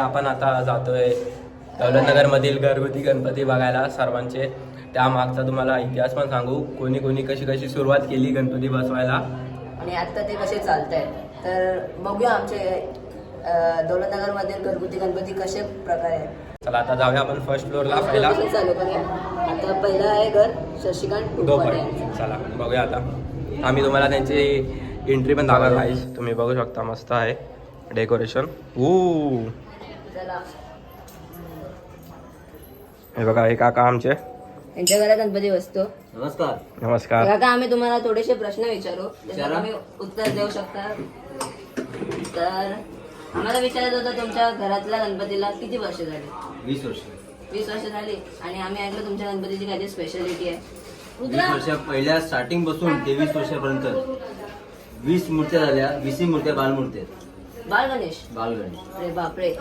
आपण आता जातोय दौलतनगरमधील घरगुती गणपती बघायला सर्वांचे. त्या मागचा तुम्हाला इतिहास पण सांगू. कोणी कोणी कशी कशी सुरुवात केली गणपती बसवायला? आणि आता ते कसे चालत आहेत तर बघूया आमचे दौलतनगरमधील घरगुती गणपती कसे प्रकारे आहेत. चला आता जाऊया आपण फर्स्ट फ्लोअरला पहिला. कसं चालू करूया. आता पहिलं आहे घर शशिकांत. चला बघूया आता. आम्ही तुम्हाला त्यांची एंट्री पण दाखवणार. आहे तुम्ही बघू शकता मस्त आहे. डेकोरेशन ऊ हे बघा हे काका आमचे. यांच्या घरात गणपती बसतो. नमस्कार. नमस्कार. काका आम्ही तुम्हाला थोडेसे प्रश्न विचारू. त्याच्यात तुम्ही उत्तर देऊ शकता. तर आम्हाला विचारायचं होतं तुमच्या घरातल्या गणपतीला किती वर्ष झाली? वीस वर्ष. वीस वर्ष झाली. आणि आम्ही ऐकलं तुमच्या गणपतीची काहीतरी स्पेशालिटी आहे. वीस वर्ष पहिल्या स्टार्टिंगपासून तेवीस वर्षापर्यंत. वीस मूर्त्या झाल्या वीसही मूर्त्या बालमूर्त्या आहेत. बाळ गणेश. बालगणेश अरे बापरे.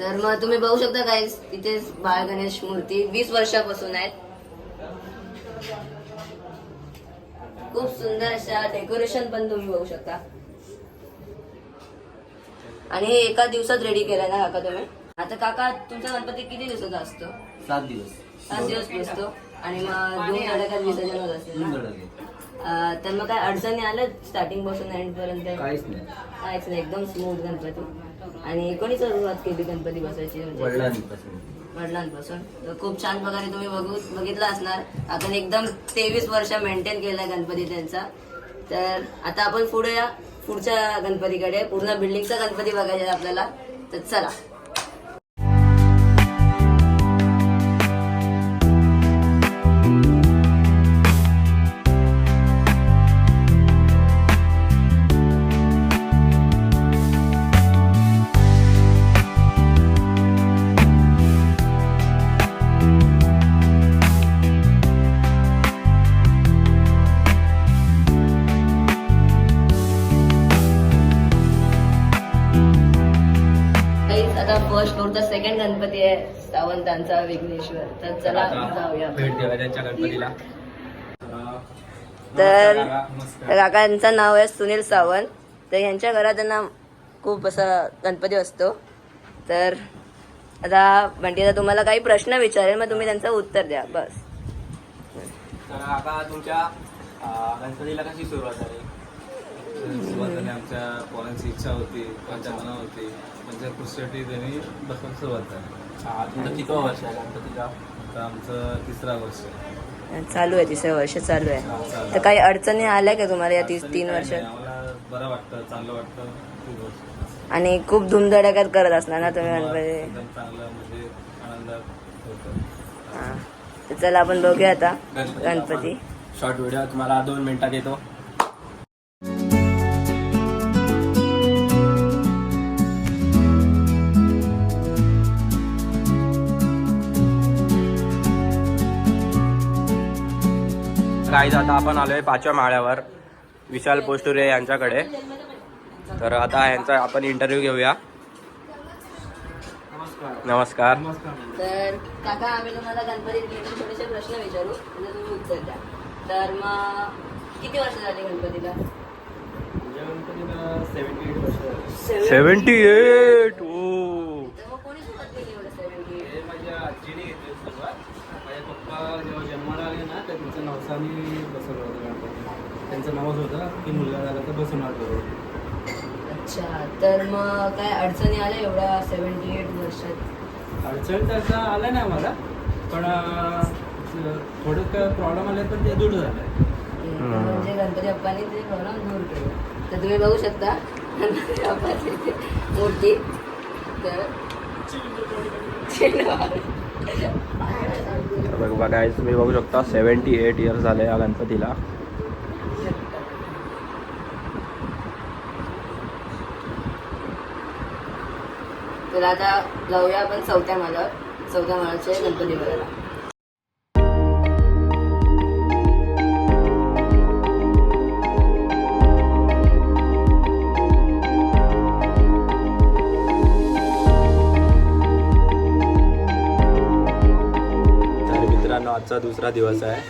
तर मग तुम्ही बघू शकता काय इथे बाळ गणेश मूर्ती वीस वर्षापासून आहेत. खूप सुंदर अशा डेकोरेशन पण तुम्ही बघू शकता. आणि हे एका दिवसात रेडी केलंय ना काका तुम्ही? आता काका तुमचा गणपती किती दिवसाचा असतो? सात दिवस. सात दिवस बसतो. आणि मग दोन धडक्यात विसर्जन होत असेल ना? तर मग काय अडचणी आल्या स्टार्टिंगपासून एंड पर्यंत? काहीच नाही. काहीच नाही. एकदम स्मूथ गणपती. आणि कोणी सुरुवात केली गणपती बसायची? वडिलांपासून. तर खूप छान प्रकारे तुम्ही बघू बघितलं असणार. आपण एकदम तेवीस वर्ष मेंटेन केलाय गणपती त्यांचा. तर आता आपण पुढे या. पुढच्या गणपतीकडे. पूर्ण बिल्डिंगचा गणपती बघायचा आपल्याला. तर चला. गणपती आहे सावंतांचा विघ्नेश्वर. तर चला जाऊया. भेट देऊया त्यांच्या गणपतीला. तर काकांचं नाव आहे सुनील सावंत. तर यांच्या घरात त्यांना खूप असा गणपती असतो. तर आता आता तुम्हाला काही प्रश्न विचारेल मग तुम्ही त्यांचं उत्तर द्या. बस. तर आता तुमच्या गणपतीला कशी सुरुवात झाली? सुरुवातीला आमच्या पोरांची इच्छा होती त्यांच्या मना होती. त्यांच्या खुशीसाठी त्यांनी बसून सुरुवात झाली. हा, तुमचं कितवं वर्ष आहे? गणपतीला आता आमचं तिसरा वर्ष. चालू आहे तिसरं वर्ष चालू हा, आहे. तर काही अडचणी आल्या का तुम्हाला या तीस तीन वर्षात आम्हाला बरं वाटतं चांगलं वाटतं वर्ष. आणि खूप धुमधडाक्यात करत असणार ना तुम्ही गणपती म्हणजे हा. तर चला आपण बघूया आता गणपती. शॉर्ट व्हिडिओ तुम्हाला दोन मिनिटात येतो. गाईज आता आपण आलोय पाचव्या माळ्यावर. विशाल पोस्टुरे यांच्याकडे. तर आता यांचा आपण इंटरव्ह्यू घेऊया. नमस्कार. तर काका आम्ही तुम्हाला गणपती रिलेटेड थोडेसे प्रश्न विचारू म्हणजे तुम्ही उत्तर द्या. तर मग किती वर्ष झाली गणपतीला? सेव्हन्टी एट ओ तर मग कोणी सुरुवात केली एवढं सेव्हन्टी हे माझ्या आजीने घेतली सुरुवात माझे पप्पा जेव्हा जन्माला आले ना तर त्यांचं नवसानी बसवलं होतं गणपती त्यांचं नावच होतं की मुलगा झाला तर बसवणार करू अच्छा तर मग काय अडचणी आल्या एवढ्या सेव्हन्टी एट वर्षात? अडचण त्याचा आला नाही आम्हाला पण अं, थोडं काय प्रॉब्लेम आले पण ते दूर झालं. म्हणजे गणपती बाप्पांनी ते प्रॉब्लेम दूर केले. तर तुम्ही बघू शकता गणपती बाप्पाची इथे मूर्ती. तर बघ बघा तुम्ही बघू शकता सेवन्टी एट इयर्स झाले या गणपतीला. तर आता जाऊया आपण चौथ्या माळावर चौथ्या माळाचे गणपती बघायला मित्रांनो आजचा दुसरा दिवस आहे.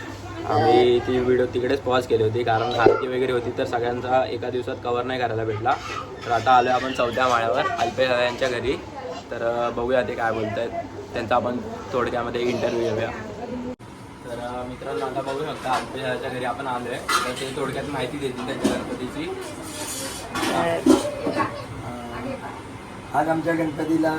आम्ही ती व्हिडिओ तिकडेच पॉज केली होती कारण आरती वगैरे होती तर सगळ्यांचा एका दिवसात कवर नाही करायला भेटला. तर आता आलो आपण चौथ्या माळ्यावर अल्पे यांच्या घरी. तर बघूया ते काय बोलत आहेत त्यांचा आपण थोडक्यामध्ये इंटरव्ह्यू घेऊया. तर मित्रांनो आता बघू शकता आमच्या घरी आपण आलो आहे तर ते थोडक्यात माहिती देतील त्यांच्या गणपतीची. आज आमच्या गणपतीला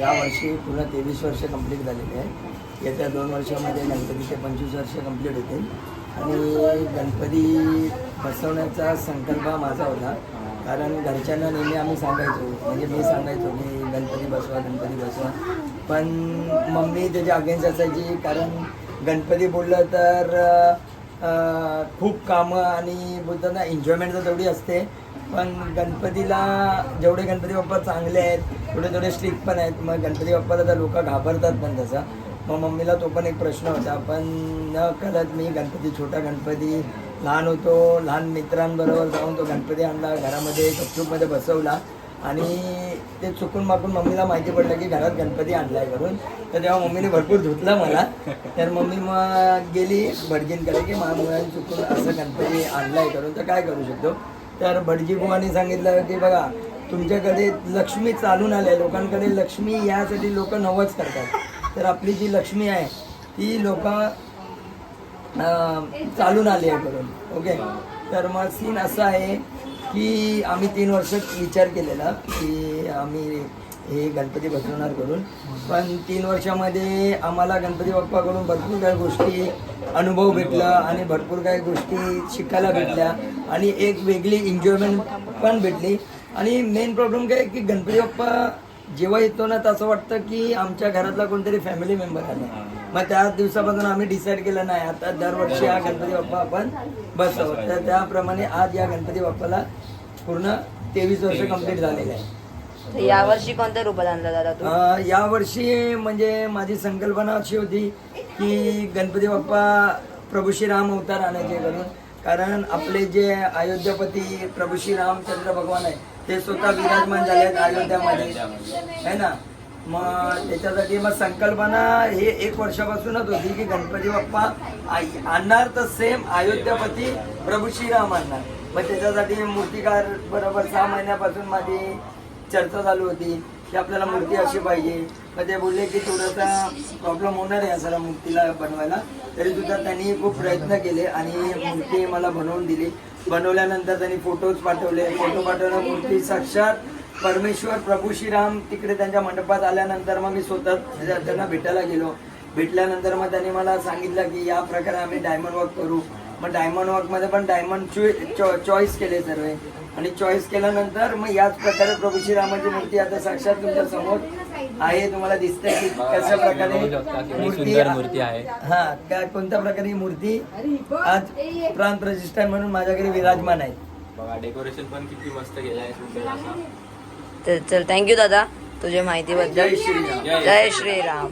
या वर्षी पूर्ण तेवीस वर्ष कंप्लीट झालेली आहे. येत्या दोन वर्षामध्ये गणपतीचे पंचवीस वर्ष कंप्लीट होतील. आणि गणपती बसवण्याचा संकल्प हा माझा होता. कारण घरच्यांना नेहमी आम्ही सांगायचो म्हणजे मी सांगायचो की गणपती बसवा गणपती बसवा. पण मम्मी त्याच्या अगेन्स्ट असायची कारण गणपती बोललं तर खूप कामं आणि बोलताना एन्जॉयमेंट तर तेवढी असते. पण गणपतीला जेवढे गणपती बाप्पा चांगले आहेत तेवढे थोडे स्ट्रिक्ट पण आहेत मग गणपती बाप्पाला तर लोक घाबरतात पण तसं. मग मम्मीला तो पण एक प्रश्न होता पण न कळत मी गणपती छोटा गणपती लहान होतो लहान मित्रांबरोबर जाऊन तो गणपती आणला घरामध्ये गपचूपमध्ये बसवला आणि ते चुकून माकून मम्मीला माहिती पडलं की घरात गणपती आणलाय करून तर तेव्हा मम्मीने भरपूर धुतलं मला. तर मम्मी मग गेली भटजींकडे की माझ्या मुलांनी चुकून असं गणपती आणला आहे करून तर काय करू शकतो? तर भटजी बुवानी सांगितलं की बघा तुमच्याकडे लक्ष्मी चालून आले लोकांकडे लक्ष्मी यासाठी लोक नवच करतात. तर आपली जी लक्ष्मी आहे ती लोक चालून आली आहे करून ओके? तर मग सीन असं आहे की आम्ही तीन वर्ष विचार केलेला की आम्ही हे गणपती बसवणार करून. पण तीन वर्षामध्ये आम्हाला गणपती बाप्पाकडून भरपूर काही गोष्टी अनुभव भेटला आणि भरपूर काही गोष्टी शिकायला भेटल्या आणि एक वेगळी एन्जॉयमेंट पण भेटली. आणि मेन प्रॉब्लेम काय की गणपती बाप्पा जेव्हा येतो ना तर असं वाटतं की आमच्या घरातला कोणतरी फॅमिली मेंबर आला मग त्या दिवसापासून आम्ही डिसाईड केलं नाही. आता दरवर्षी हा गणपती बाप्पा आपण बसवू तर त्याप्रमाणे आज या गणपती बाप्पाला पूर्ण तेवीस वर्ष कंप्लीट झालेले आहे. यावर्षी कोणत्या रूपात आणला दादा तू अं, यावर्षी म्हणजे माझी संकल्पना अशी होती की गणपती बाप्पा प्रभू श्रीराम अवतार आणायचे करून कारण आपले जे अयोध्यापती प्रभू श्री रामचंद्र भगवान आहे ते स्वतः विराजमान झाले आहेत अयोध्यामध्ये. है ना? मग त्याच्यासाठी मग संकल्पना हे एक वर्षापासूनच होती की गणपती बाप्पा आणणार तर सेम अयोध्यापती प्रभू श्रीराम आणणार. मग त्याच्यासाठी मूर्तिकार बरोबर सहा महिन्यापासून माझी चर्चा चालू होती की आपल्याला मूर्ती अशी पाहिजे. मग ते बोलले की थोडासा प्रॉब्लेम होणार आहे असं मूर्तीला बनवायला. तरी सुद्धा त्यांनी खूप प्रयत्न केले आणि मूर्ती मला बनवून दिली. बनवल्यानंतर त्यांनी फोटोज पाठवले. फोटो पाठवल्या मूर्ती साक्षात परमेश्वर प्रभू श्रीराम तिकडे त्यांच्या मंडपात आल्यानंतर मग मी स्वतः त्यांना भेटायला गेलो. भेटल्यानंतर मग त्यांनी मला सांगितलं की या प्रकारे आम्ही डायमंड वर्क करू. मग डायमंड वर्कमध्ये पण डायमंड चॉईस केले सर्व. आणि चॉईस केल्यानंतर मग याच प्रकारे प्रभू श्रीरामाची मूर्ती आता साक्षात तुमच्यासमोर आहे तुम्हाला दिसते की कशा प्रकारे मूर्ती आहे. हा काय कोणत्या प्रकारे ही मूर्ती आज प्रांत प्रतिष्ठान म्हणून माझ्याकडे विराजमान आहे. बघा डेकोरेशन पण किती मस्त केलं आहे सुंदर असं. तर चल थँक्यू दादा तुझ्या माहितीबद्दल. जय श्रीराम. जय श्रीराम.